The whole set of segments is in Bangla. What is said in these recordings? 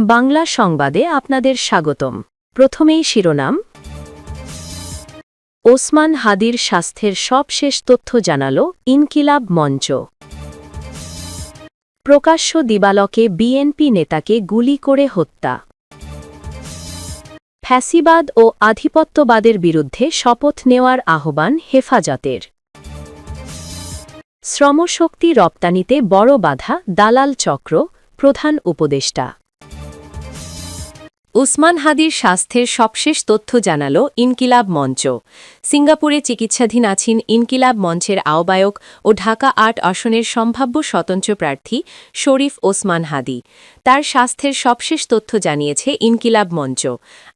বাংলা সংবাদে আপনাদের স্বাগতম। প্রথমেই শিরোনাম। ওসমান হাদির স্বাস্থ্যের সবশেষ তথ্য জানাল ইনকিলাব মঞ্চ। প্রকাশ্য দিবালকে বিএনপি নেতাকে গুলি করে হত্যা। ফ্যাসিবাদ ও আধিপত্যবাদের বিরুদ্ধে শপথ নেওয়ার আহ্বান হেফাজতের। শ্রমশক্তি রপ্তানিতে বড় বাধা, দালাল চক্র, প্রধান উপদেষ্টা। উসমান হাদির স্বাস্থ্যের সবশেষ তথ্য জানাল ইনকিলাব মঞ্চ। সিঙ্গাপুরে চিকিৎসাধীন আছেন ইনকিলাব মঞ্চের আহ্বায়ক ও ঢাকা আট আসনের সম্ভাব্য স্বতন্ত্র প্রার্থী শরীফ ওসমান হাদি। তার স্বাস্থ্যের সবশেষ তথ্য জানিয়েছে ইনকিলাব মঞ্চ।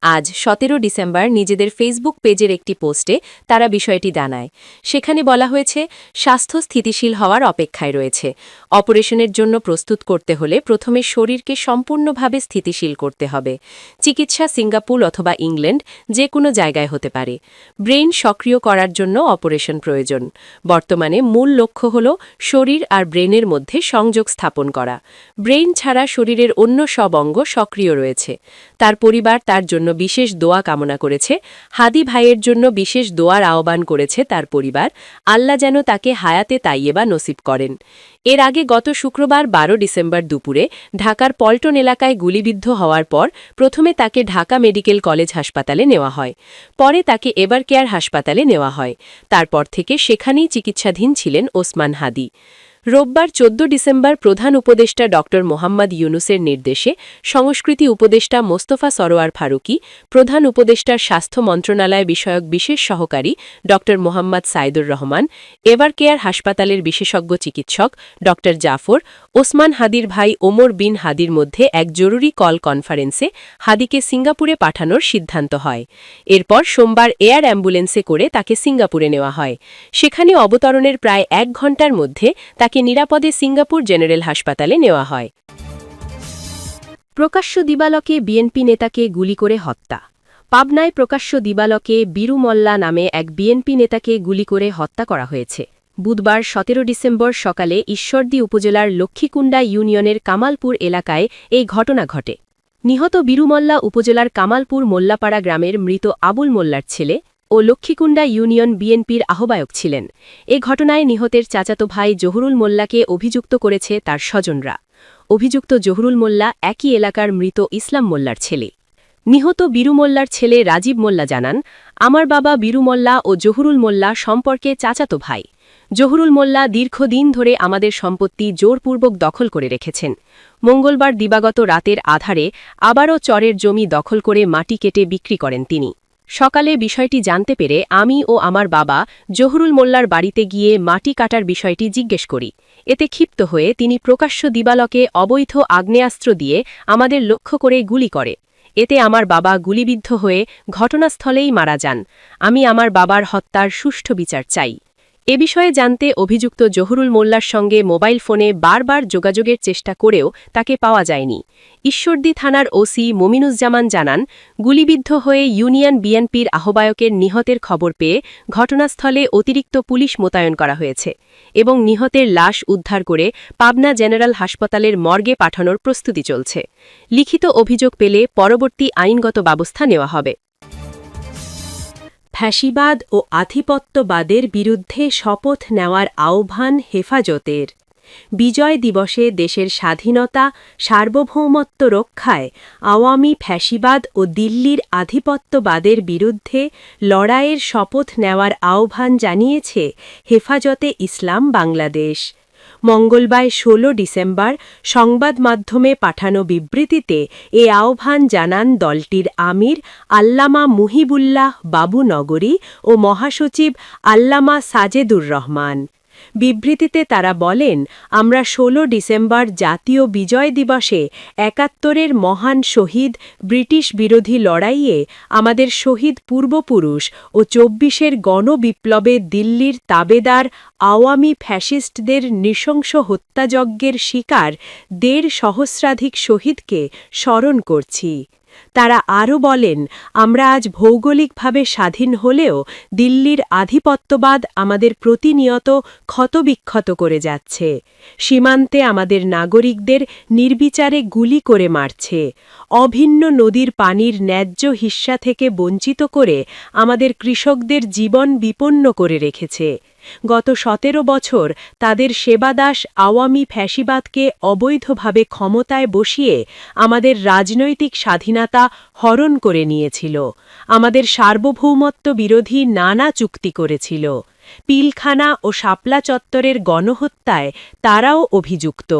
আজ সতেরো ডিসেম্বর নিজেদের ফেসবুক পেজের একটি পোস্টে তারা বিষয়টি জানায়। সেখানে বলা হয়েছে, স্বাস্থ্য স্থিতিশীল হওয়ার অপেক্ষায় রয়েছে। অপারেশনের জন্য প্রস্তুত করতে হলে প্রথমে শরীরকে সম্পূর্ণভাবে স্থিতিশীল করতে হবে। চিকিৎসা সিঙ্গাপুর অথবা ইংল্যান্ড যে কোনো জায়গায় হতে পারে। ব্রেইন সক্রিয় করার জন্য অপারেশন প্রয়োজন। বর্তমানে মূল লক্ষ্য হল শরীর আর ব্রেনের মধ্যে সংযোগ স্থাপন করা। ব্রেইন ছাড়া শরীরের অন্য সব অঙ্গ সক্রিয় রয়েছে। তার পরিবার তার জন্য বিশেষ দোয়া কামনা করেছে। হাদি ভাইয়ের জন্য বিশেষ দোয়ার আহ্বান করেছে তার পরিবার। আল্লাহ যেন তাকে হায়াতে তাইয়েবা নসিব করেন। এর আগে গত শুক্রবার বারো ডিসেম্বর দুপুরে ঢাকার পল্টন এলাকায় গুলিবিদ্ধ হওয়ার পর প্রথমে তাকে ঢাকা মেডিকেল কলেজ হাসপাতালে নেওয়া হয়। পরে তাকে এবার কেয়ার হাসপাতালে নেওয়া হয়। তারপর থেকে সেখানেই চিকিৎসাধীন ছিলেন ওসমান হাদি। রোববার চোদ্দ ডিসেম্বর প্রধান উপদেষ্টা ড মোহাম্মদ ইউনুসের নির্দেশে সংস্কৃতি উপদেষ্টা মোস্তফা সরোয়ার ফারুকি, প্রধান উপদেষ্টার স্বাস্থ্য মন্ত্রণালয় বিষয়ক বিশেষ সহকারী ড মোহাম্মদ সাইদুর রহমান এভার কেয়ার হাসপাতালের বিশেষজ্ঞ চিকিৎসক ড জাফর, ওসমান হাদির ভাই ওমর বিন হাদির মধ্যে এক জরুরি কল কনফারেন্সে হাদিকে সিঙ্গাপুরে পাঠানোর সিদ্ধান্ত হয়। এরপর সোমবার এয়ার অ্যাম্বুলেন্সে করে তাকে সিঙ্গাপুরে নেওয়া হয়। সেখানে অবতরণের প্রায় এক ঘণ্টার মধ্যে তাকে তাকে নিরাপদে সিঙ্গাপুর জেনারেল হাসপাতালে নেওয়া হয়। প্রকাশ্য দিবালকে বিএনপি নেতাকে গুলি করে হত্যা। পাবনায় প্রকাশ্য দিবালকে বীরু মল্লা নামে এক বিএনপি নেতাকে গুলি করে হত্যা করা হয়েছে। বুধবার সতেরো ডিসেম্বর সকালে ঈশ্বরদী উপজেলার লক্ষ্মীকুণ্ডা ইউনিয়নের কামালপুর এলাকায় এই ঘটনা ঘটে। নিহত বীরুমল্লা উপজেলার কামালপুর মোল্লাপাড়া গ্রামের মৃত আবুল মোল্লার ছেলে ও লক্ষ্মীকুণ্ডা ইউনিয়ন বিএনপির আহ্বায়ক ছিলেন। এ ঘটনায় নিহতের চাচাতো ভাই জহুরুল মোল্লাকে অভিযুক্ত করেছে তার স্বজনরা। অভিযুক্ত জহুরুল মোল্লা একই এলাকার মৃত ইসলাম মোল্লার ছেলে। নিহত বীরু মোল্লার ছেলে রাজীব মোল্লা জানান, আমার বাবা বীরু মোল্লা ও জহুরুল মোল্লা সম্পর্কে চাচাতো ভাই। জহুরুল মোল্লা দীর্ঘদিন ধরে আমাদের সম্পত্তি জোরপূর্বক দখল করে রেখেছেন। মঙ্গলবার দিবাগত রাতের আধারে আবারও চরের জমি দখল করে মাটি কেটে বিক্রি করেন তিনি। সকালে বিষয়টি জানতে পেরে আমি ও আমার বাবা জহরুল মোল্লার বাড়িতে গিয়ে মাটি কাটার বিষয়টি জিজ্ঞেস করি। এতে ক্ষিপ্ত হয়ে তিনি প্রকাশ্য দিবালকে অবৈধ আগ্নেয়াস্ত্র দিয়ে আমাদের লক্ষ্য করে গুলি করে। এতে আমার বাবা গুলিবিদ্ধ হয়ে ঘটনাস্থলেই মারা যান। আমি আমার বাবার হত্যার সুষ্ঠু বিচার চাই। এ বিষয়ে জানতে অভিযুক্ত জহুরুল মোল্লার সঙ্গে মোবাইল ফোনে বারবার যোগাযোগের চেষ্টা করেও তাকে পাওয়া যায়নি। ঈশ্বরদী থানার ওসি মমিনুজ্জামান জানান, গুলিবিদ্ধ হয়ে ইউনিয়ন বিএনপির আহ্বায়কের নিহতের খবর পেয়ে ঘটনাস্থলে অতিরিক্ত পুলিশ মোতায়েন করা হয়েছে এবং নিহতের লাশ উদ্ধার করে পাবনা জেনারেল হাসপাতালের মর্গে পাঠানোর প্রস্তুতি চলছে। লিখিত অভিযোগ পেলে পরবর্তী আইনগত ব্যবস্থা নেওয়া হবে। ফ্যাসিবাদ ও আধিপত্যবাদের বিরুদ্ধে শপথ নেওয়ার আহ্বান হেফাজতের। বিজয় দিবসে দেশের স্বাধীনতা, সার্বভৌমত্ব রক্ষায় আওয়ামী ফ্যাসিবাদ ও দিল্লির আধিপত্যবাদের বিরুদ্ধে লড়াইয়ের শপথ নেওয়ার আহ্বান জানিয়েছে হেফাজতে ইসলাম বাংলাদেশ। মঙ্গলবার ১৬ ডিসেম্বর সংবাদ মাধ্যমে পাঠানো বিবৃতিতে এ আহ্বান জানান দলটির আমির আল্লামা মুহিবুল্লাহ বাবু নগরী ও মহাসচিব আল্লামা সাজেদুর রহমান। বিবৃতিতে তারা বলেন, আমরা ১৬ ডিসেম্বর জাতীয় বিজয় দিবসে একাত্তরের মহান শহীদ ব্রিটিশ বিরোধী লড়াইয়ে আমাদের শহীদ পূর্বপুরুষ ও চব্বিশের গণবিপ্লবে দিল্লির তাবেদার আওয়ামী ফ্যাসিস্টদের নৃশংস হত্যাযজ্ঞের শিকার দেড় সহস্রাধিক শহীদকে স্মরণ করছি। তারা আরও বলেন, আমরা আজ ভৌগোলিকভাবে স্বাধীন হলেও দিল্লির আধিপত্যবাদ আমাদের প্রতিনিয়ত ক্ষতবিক্ষত করে যাচ্ছে। সীমান্তে আমাদের নাগরিকদের নির্বিচারে গুলি করে মারছে। অভিন্ন নদীর পানির ন্যায্য হিস্সা থেকে বঞ্চিত করে আমাদের কৃষকদের জীবন বিপন্ন করে রেখেছে। গত সতেরো বছর তাদের সেবাদাস আওয়ামী ফ্যাসিবাদকে অবৈধভাবে ক্ষমতায় বসিয়ে আমাদের রাজনৈতিক স্বাধীনতা হরণ করে নিয়েছিল। আমাদের সার্বভৌমত্ব বিরোধী নানা চুক্তি করেছিল। পিলখানা ও শাপলা চত্বরের গণহত্যায় তারাও অভিযুক্ত।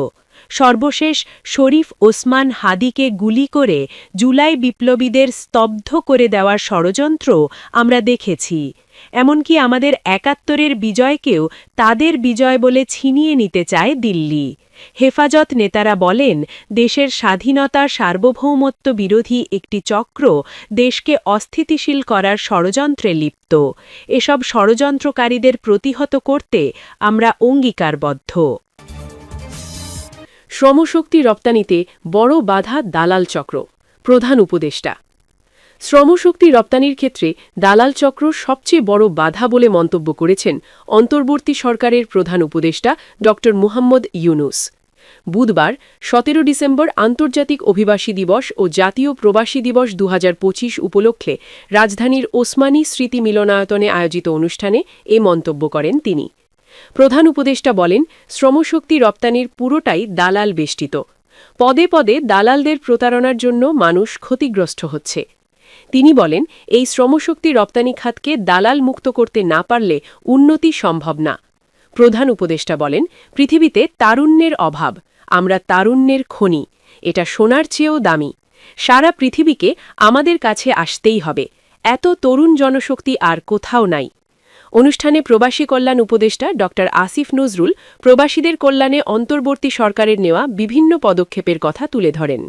সর্বশেষ শরীফ ওসমান হাদিকে গুলি করে জুলাই বিপ্লবীদের স্তব্ধ করে দেওয়ার ষড়যন্ত্র আমরা দেখেছি। এমনকি আমাদের একাত্তরের বিজয়কেও তাদের বিজয় বলে ছিনিয়ে নিতে চায় দিল্লি। হেফাজত নেতারা বলেন, দেশের স্বাধীনতা সার্বভৌমত্ব বিরোধী একটি চক্র দেশকে অস্থিতিশীল করার ষড়যন্ত্রে লিপ্ত। এসব ষড়যন্ত্রকারীদের প্রতিহত করতে আমরা অঙ্গীকারবদ্ধ। শ্রমশক্তি রপ্তানিতে বড় বাধা দালাল চক্র, প্রধান উপদেষ্টা। শ্রমশক্তি রপ্তানির ক্ষেত্রে দালাল চক্র সবচেয়ে বড় বাধা বলে মন্তব্য করেছেন অন্তর্বর্তী সরকারের প্রধান উপদেষ্টা ড. মুহাম্মদ ইউনুস। বুধবার, সতেরো ডিসেম্বর আন্তর্জাতিক অভিবাসী দিবস ও জাতীয় প্রবাসী দিবস দু হাজার পঁচিশ উপলক্ষে রাজধানীর ওসমানী স্মৃতি মিলনায়তনে আয়োজিত অনুষ্ঠানে এ মন্তব্য করেন তিনি। প্রধান উপদেষ্টা বলেন, শ্রমশক্তি রপ্তানির পুরোটাই দালাল বেষ্টিত। পদে পদে দালালদের প্রতারণার জন্য মানুষ ক্ষতিগ্রস্ত হচ্ছে। তিনি বলেন, এই শ্রমশক্তি রপ্তানি খাতকে দালাল মুক্ত করতে না পারলে উন্নতি সম্ভব না। প্রধান উপদেষ্টা বলেন, পৃথিবীতে তারুণ্যের অভাব, আমরা তারুণ্যের খনি, এটা সোনার চেয়েও দামি। সারা পৃথিবীকে আমাদের কাছে আসতেই হবে, এত তরুণ জনশক্তি আর কোথাও নাই। অনুষ্ঠানে প্রবাসী কল্যাণ উপদেষ্টা ড আসিফ নজরুল প্রবাসীদের কল্যাণে অন্তর্বর্তী সরকারের নেওয়া বিভিন্ন পদক্ষেপের কথা তুলে ধরেন।